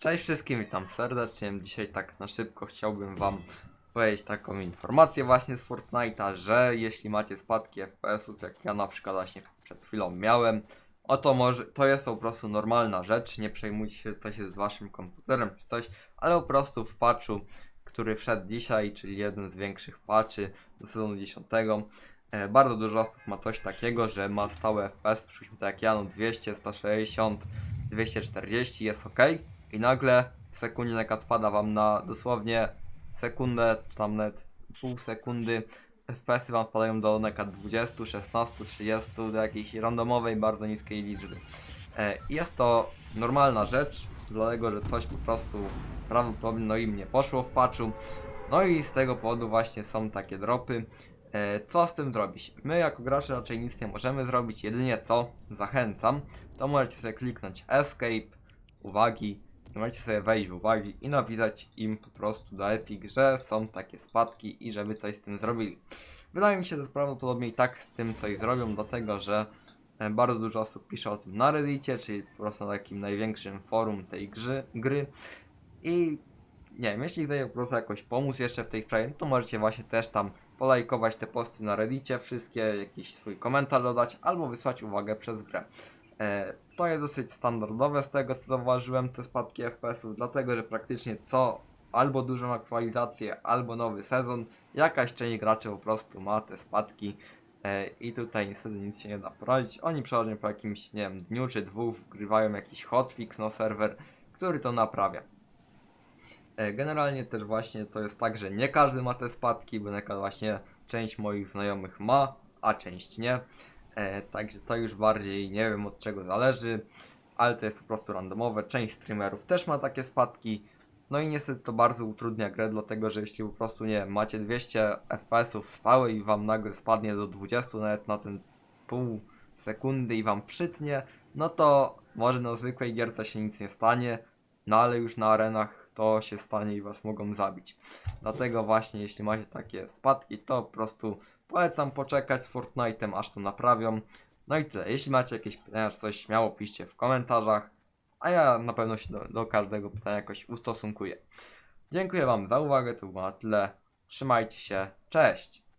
Cześć wszystkim, witam serdecznie. Dzisiaj tak na szybko chciałbym wam powiedzieć taką informację właśnie z Fortnite'a, że jeśli macie spadki FPS-ów, jak ja na przykład właśnie przed chwilą miałem, oto może, to jest to po prostu normalna rzecz, nie przejmujcie się co się z waszym komputerem czy coś, ale po prostu w patchu, który wszedł dzisiaj, czyli jeden z większych patchy do sezonu 10, e, bardzo dużo osób ma coś takiego, że ma stałe FPS, przyszliśmy tak jak ja, no 200, 160, 240 jest ok i nagle w sekundzie nakaz spada wam na dosłownie sekundę, tam nawet pół sekundy FPS-y wam spadają do nakaz 20, 16, 30, do jakiejś randomowej, bardzo niskiej liczby. E, Jest to normalna rzecz, dlatego że coś po prostu prawdopodobnie no im nie poszło w patchu. No i z tego powodu właśnie są takie dropy. E, Co z tym zrobić? My jako gracze raczej nic nie możemy zrobić, jedynie co zachęcam, to możecie sobie kliknąć escape, uwagi, możecie sobie wejść w uwagi i napisać im po prostu do Epic, że są takie spadki i żeby coś z tym zrobili. Wydaje mi się, że prawdopodobnie i tak z tym coś zrobią, dlatego że e, bardzo dużo osób pisze o tym na Reddicie, czyli po prostu na takim największym forum tej gry i nie wiem, jeśli chcecie po prostu jakoś pomóc jeszcze w tej sprawie, to możecie właśnie też tam polajkować te posty na Reddicie, wszystkie, jakiś swój komentarz dodać, albo wysłać uwagę przez grę. E, to jest dosyć standardowe z tego co zauważyłem, te spadki FPS-ów, dlatego że praktycznie co albo dużą aktualizację, albo nowy sezon, jakaś część graczy po prostu ma te spadki e, i tutaj niestety nic się nie da poradzić. Oni przeważnie po jakimś, nie wiem, dniu czy dwóch wgrywają jakiś hotfix na serwer, który to naprawia. E, Generalnie też właśnie to jest tak, że nie każdy ma te spadki, bo na przykład właśnie część moich znajomych ma, a część nie. E, także to już bardziej nie wiem od czego zależy, ale to jest po prostu randomowe. Część streamerów też ma takie spadki. No i niestety to bardzo utrudnia grę, dlatego że jeśli po prostu nie wiem, macie 200 FPS-ów stałe i wam nagle spadnie do 20 nawet na ten pół sekundy i wam przytnie, no to może na zwykłej gierce się nic nie stanie, no ale już na arenach to się stanie i was mogą zabić. Dlatego właśnie jeśli macie takie spadki, to po prostu polecam poczekać z Fortnite'em aż to naprawią. No i tyle. Jeśli macie jakieś pytania czy coś, śmiało piszcie w komentarzach, a ja na pewno się do, do każdego pytania jakoś ustosunkuję. Dziękuję wam za uwagę, to było na tyle. Trzymajcie się, cześć!